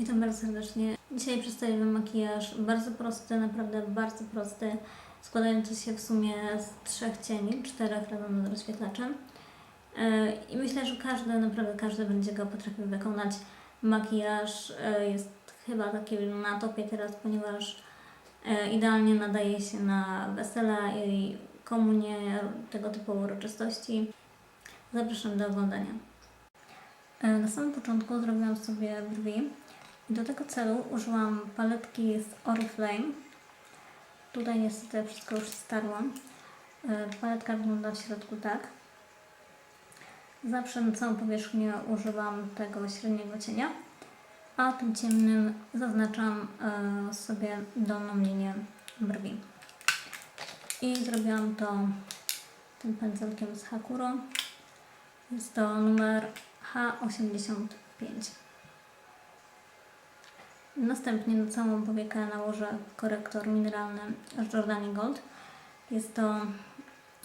Witam bardzo serdecznie. Dzisiaj przedstawię makijaż bardzo prosty, naprawdę bardzo prosty, składający się w sumie z trzech cieni, czterech razem z rozświetlaczem. Yy, I myślę, że każdy, naprawdę każdy będzie go potrafił wykonać. Makijaż yy, jest chyba taki na topie teraz, ponieważ yy, idealnie nadaje się na wesela i komunie, tego typu uroczystości. Zapraszam do oglądania. Na samym początku zrobiłam sobie brwi. Do tego celu użyłam paletki z Oriflame. Tutaj niestety wszystko już starłam. Yy, Paletka wygląda w środku tak. Zawsze na całą powierzchnię używam tego średniego cienia, a tym ciemnym zaznaczam yy, sobie dolną linię brwi. I zrobiłam to tym pędzelkiem z Hakuro. Jest to numer H85. Następnie na całą powiekę nałożę korektor mineralny Jordani Gold. Jest to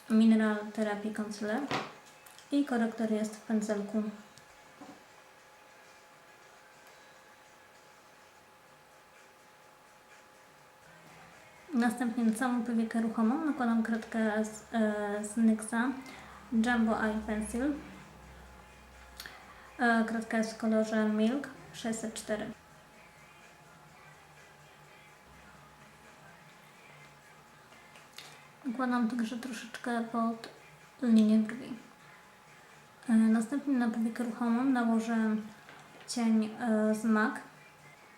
Mineral Therapy Concealer i korektor jest w pędzelku. Następnie na całą powiekę ruchomą nakładam kredkę z, e, z NYXa Jumbo Eye Pencil. E, Kredka jest w kolorze Milk 604. Układam także troszeczkę pod linię brwi. E, Następnie na powiekę ruchomą nałożę cień e, z MAC.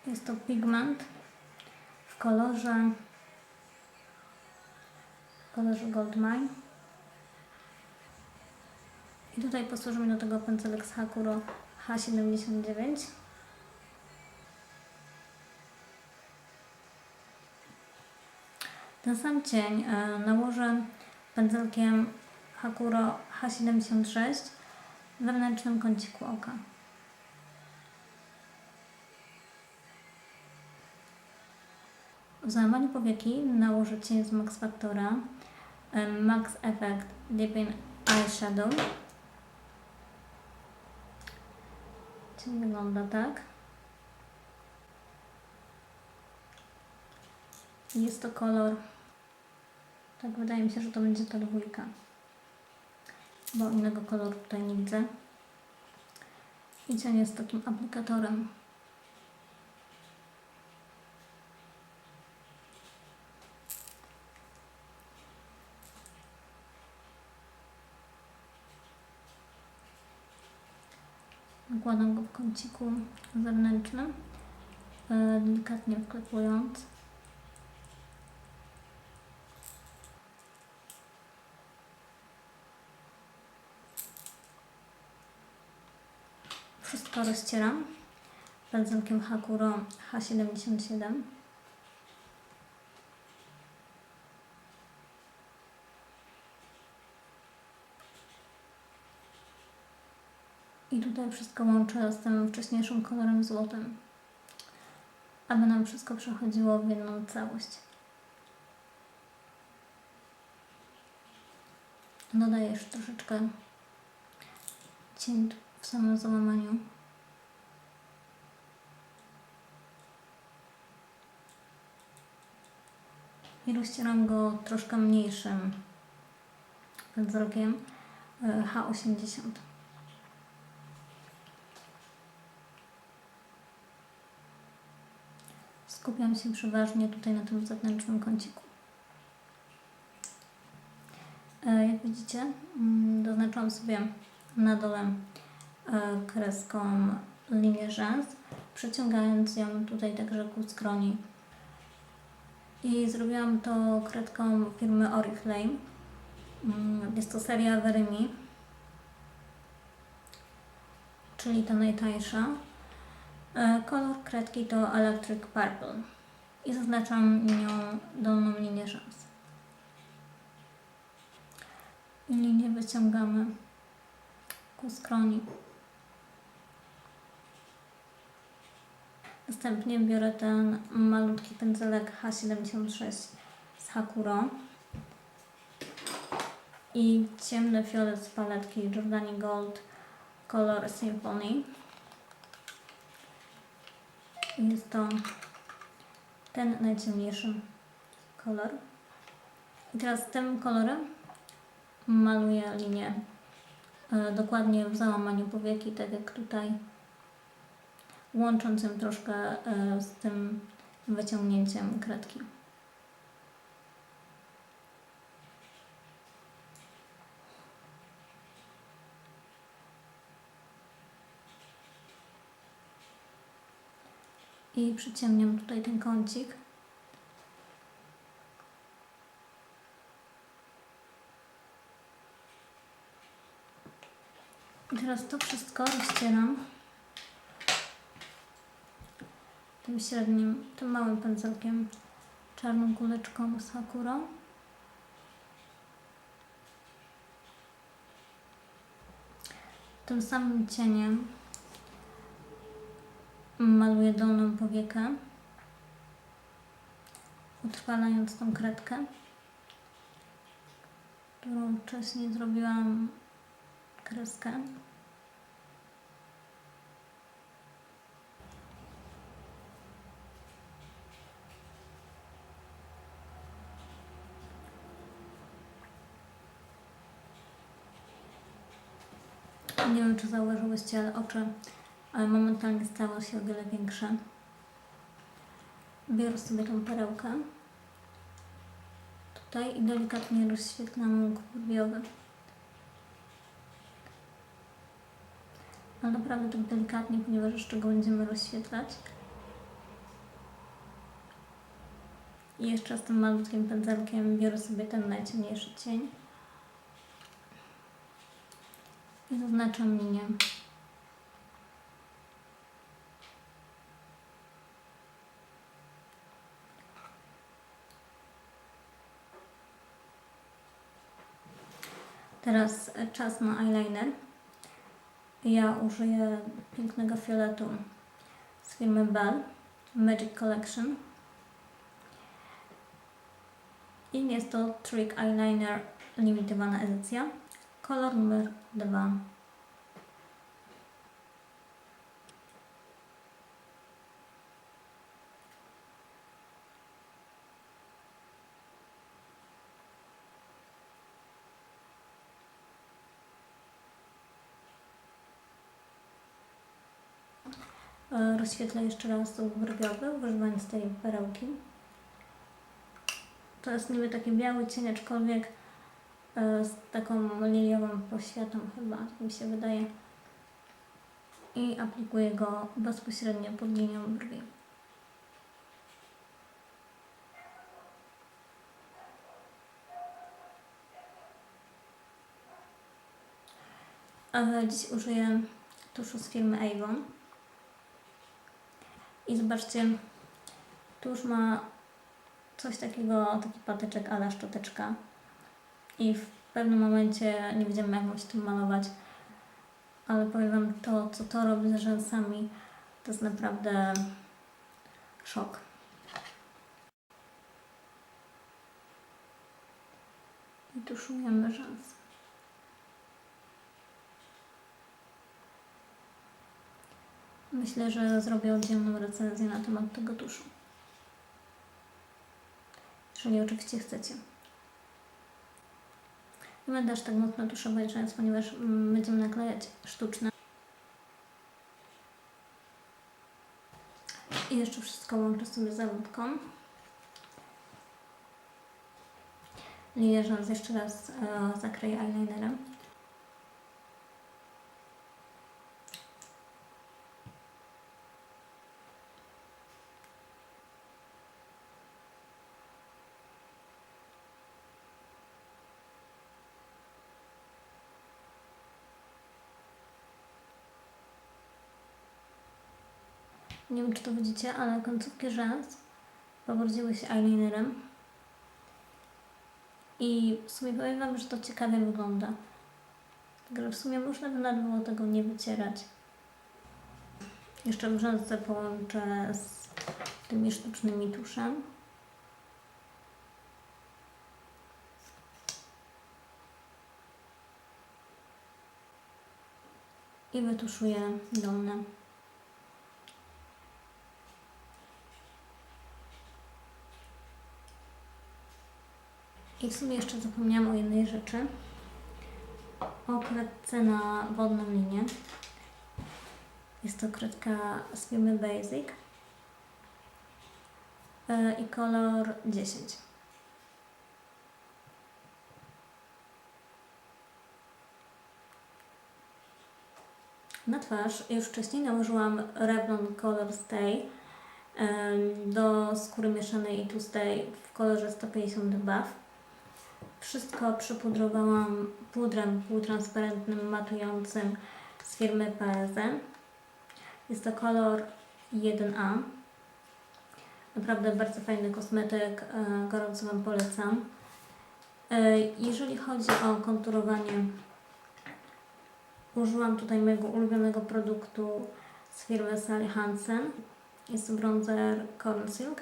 Jest to pigment w kolorze w kolorze Gold Mine. I tutaj posłuży mi do tego pędzelek z Hakuro H79. Ten sam cień e, nałożę pędzelkiem Hakuro H76 w wewnętrznym kąciku oka. W załamaniu powieki nałożę cień z Max Factora e, Max Effect Deepen Eyeshadow. Cień wygląda tak. Jest to kolor, tak wydaje mi się, że to będzie ta dwójka, bo innego koloru tutaj nie widzę. I cień jest takim aplikatorem. Nakładam go w kąciku zewnętrznym, e, delikatnie wklepując. Wszystko rozcieram pędzelkiem Hakuro H77. I tutaj wszystko łączę z tym wcześniejszym kolorem złotym, aby nam wszystko przechodziło w jedną całość. Dodaję jeszcze troszeczkę cień w samym załamaniu. I rozcieram go troszkę mniejszym pędzelkiem e, H80. Skupiam się przeważnie tutaj na tym zewnętrznym kąciku. E, Jak widzicie, mm, doznaczyłam sobie na dole e, kreską linię rzęs, przeciągając ją tutaj także ku skroni. I zrobiłam to kredką firmy Oriflame. Mm, Jest to seria Verimi, czyli ta najtańsza. E, Kolor kredki to Electric Purple i zaznaczam nią dolną linię rzęs. I linię wyciągamy ku skroni. Następnie biorę ten malutki pędzelek H76 z Hakuro i ciemny fiolet z paletki Jordani Gold Color Symphony. Jest to ten najciemniejszy kolor. I teraz tym kolorem maluję linię e, dokładnie w załamaniu powieki, tak jak tutaj, łącząc ją troszkę e, z tym wyciągnięciem kredki. I przyciemniam tutaj ten kącik. I teraz to wszystko rozcieram tym średnim, tym małym pędzelkiem, czarną kuleczką z hakurą. Tym samym cieniem maluję dolną powiekę, utrwalając tą kredkę, którą wcześniej zrobiłam kreskę. Czy zauważyłyście, ale oczy ale momentalnie stało się o wiele większe. Biorę sobie tą perełkę tutaj i delikatnie rozświetlam łuk brwiowy. Ale naprawdę tak delikatnie, ponieważ jeszcze go będziemy rozświetlać. I jeszcze z tym malutkim pędzelkiem biorę sobie ten najciemniejszy cień. I zaznaczam linię. Teraz e, czas na eyeliner. Ja użyję pięknego fioletu z firmy Bell Magic Collection. I jest to Trick Eyeliner limitowana edycja. Kolor numer 2. E, Rozświetlę jeszcze raz łuk brwiowy, używając tej perełki. To jest niby taki biały cień, aczkolwiek z taką liliową poświatą chyba, tak mi się wydaje. I aplikuję go bezpośrednio pod linią brwi. E, Dziś użyję tuszu z firmy Avon. I zobaczcie, tuż ma coś takiego, taki patyczek ala szczoteczka. I w pewnym momencie nie wiedziałam jak mam tym malować. Ale powiem Wam, to co to robi z rzęsami, to jest naprawdę szok. I tuszujemy rzęsy. Myślę, że zrobię oddzielną recenzję na temat tego tuszu. Jeżeli oczywiście chcecie. Nie będę aż tak mocno tuszować rzęs, ponieważ mm, będziemy naklejać sztuczne. I jeszcze wszystko łączę sobie zawódką. Linię rzęs jeszcze raz e, zakryję eyelinerem. Nie wiem, czy to widzicie, ale końcówki rzęs pobrudziły się eyelinerem. I w sumie powiem Wam, że to ciekawie wygląda. Także w sumie można by nawet było tego nie wycierać. Jeszcze rzęsce połączę z tymi sztucznymi tuszem. I wytuszuję dolne. I w sumie jeszcze zapomniałam o jednej rzeczy. O kredce na wodną linię. Jest to kredka z firmy Basic e, i kolor 10. Na twarz już wcześniej nałożyłam Revlon Color Stay do skóry mieszanej i tłustej w kolorze 150 Buff. Wszystko przypudrowałam pudrem półtransparentnym, matującym z firmy PSM. Jest to kolor 1A. Naprawdę bardzo fajny kosmetyk, e, gorąco Wam polecam. E, Jeżeli chodzi o konturowanie, użyłam tutaj mojego ulubionego produktu z firmy Sally Hansen. Jest to bronzer Coral Silk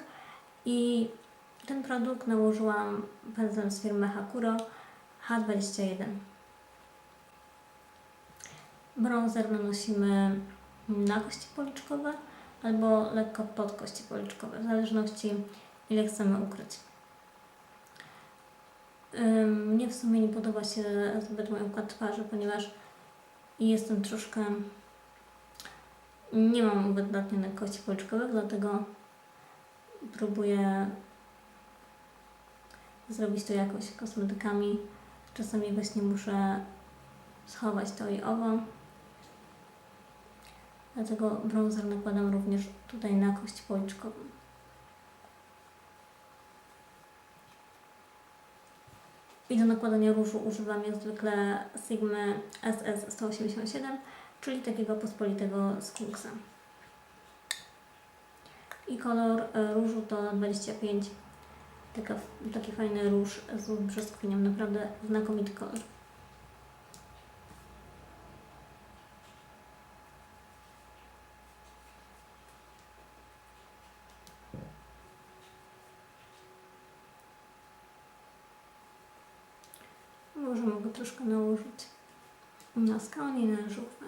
i ten produkt nałożyłam pędzlem z firmy Hakuro H21. Bronzer nanosimy na kości policzkowe albo lekko pod kości policzkowe, w zależności ile chcemy ukryć. Mnie w sumie nie podoba się zbyt mój układ twarzy, ponieważ jestem troszkę... Nie mam uwydatnionych kości policzkowych, dlatego próbuję zrobić to jakoś kosmetykami. Czasami właśnie muszę schować to i owo. Dlatego bronzer nakładam również tutaj na kość policzkową. I do nakładania różu używam jak zwykle Sigmy SS187, czyli takiego pospolitego z Kungsa. I kolor e, różu to 25 Taka, taki fajny róż z brzoskwinią, naprawdę znakomity kolor. Może mogę troszkę nałożyć na skronie i na żółwę.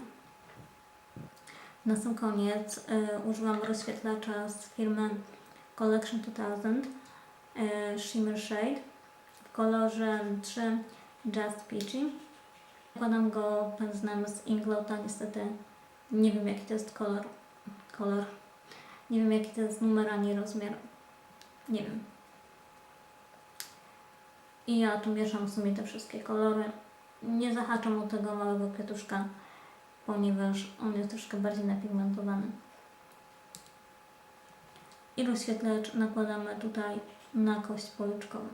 Na sam koniec y, użyłam rozświetlacza z firmy Collection 2000 e, Shimmer Shade w kolorze 3 Just Peachy. Nakładam go pędzlem z Inglota, niestety nie wiem jaki to jest kolor. kolor. Nie wiem jaki to jest numer ani rozmiar. Nie wiem. I ja tu mieszam w sumie te wszystkie kolory. Nie zahaczam o tego małego kwiatuszka, ponieważ on jest troszkę bardziej napigmentowany. I rozświetlacz nakładamy tutaj na kość policzkową.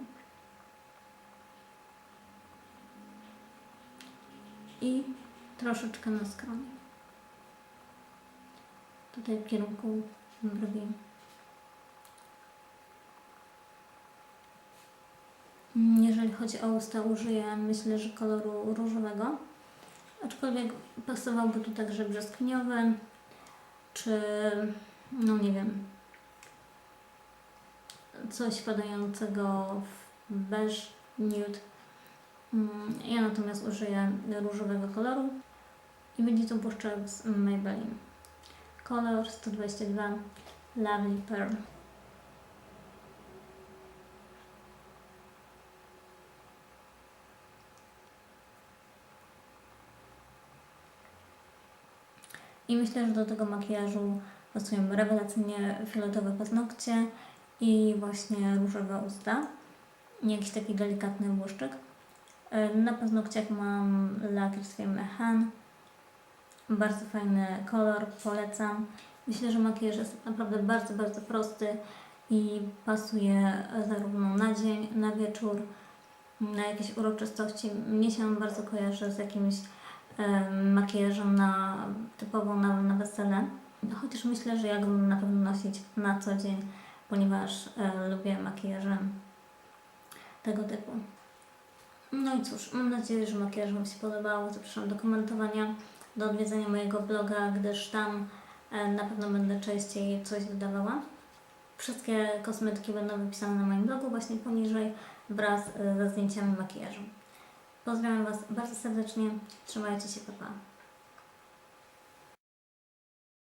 I troszeczkę na skronie. Tutaj w kierunku brwi. Jeżeli chodzi o usta, użyję myślę, że koloru różowego. Aczkolwiek pasowałby tu także brzoskwiniowy, czy no nie wiem, coś padającego w beige, nude. Mm, Ja natomiast użyję różowego koloru i będzie to błyszczek z Maybelline. Kolor 122 Lovely Pearl. I myślę, że do tego makijażu pasują rewelacyjnie fioletowe paznokcie i właśnie różowe usta. Jakiś taki delikatny błyszczyk. E, Na paznokciach mam lakier z firmy Han. Bardzo fajny kolor, polecam. Myślę, że makijaż jest naprawdę bardzo, bardzo prosty i pasuje zarówno na dzień, na wieczór, na jakieś uroczystości. Mnie się bardzo kojarzy z jakimś em, makijażem na, typowo na, na wesele. Chociaż myślę, że ja go na pewno nosić na co dzień, ponieważ e, lubię makijaże tego typu. No i cóż, mam nadzieję, że makijaż Wam się podobał. Zapraszam do komentowania, do odwiedzenia mojego bloga, gdyż tam e, na pewno będę częściej coś dodawała. Wszystkie kosmetyki będą wypisane na moim blogu właśnie poniżej wraz e, ze zdjęciami makijażu. Pozdrawiam Was bardzo serdecznie, trzymajcie się, pa pa.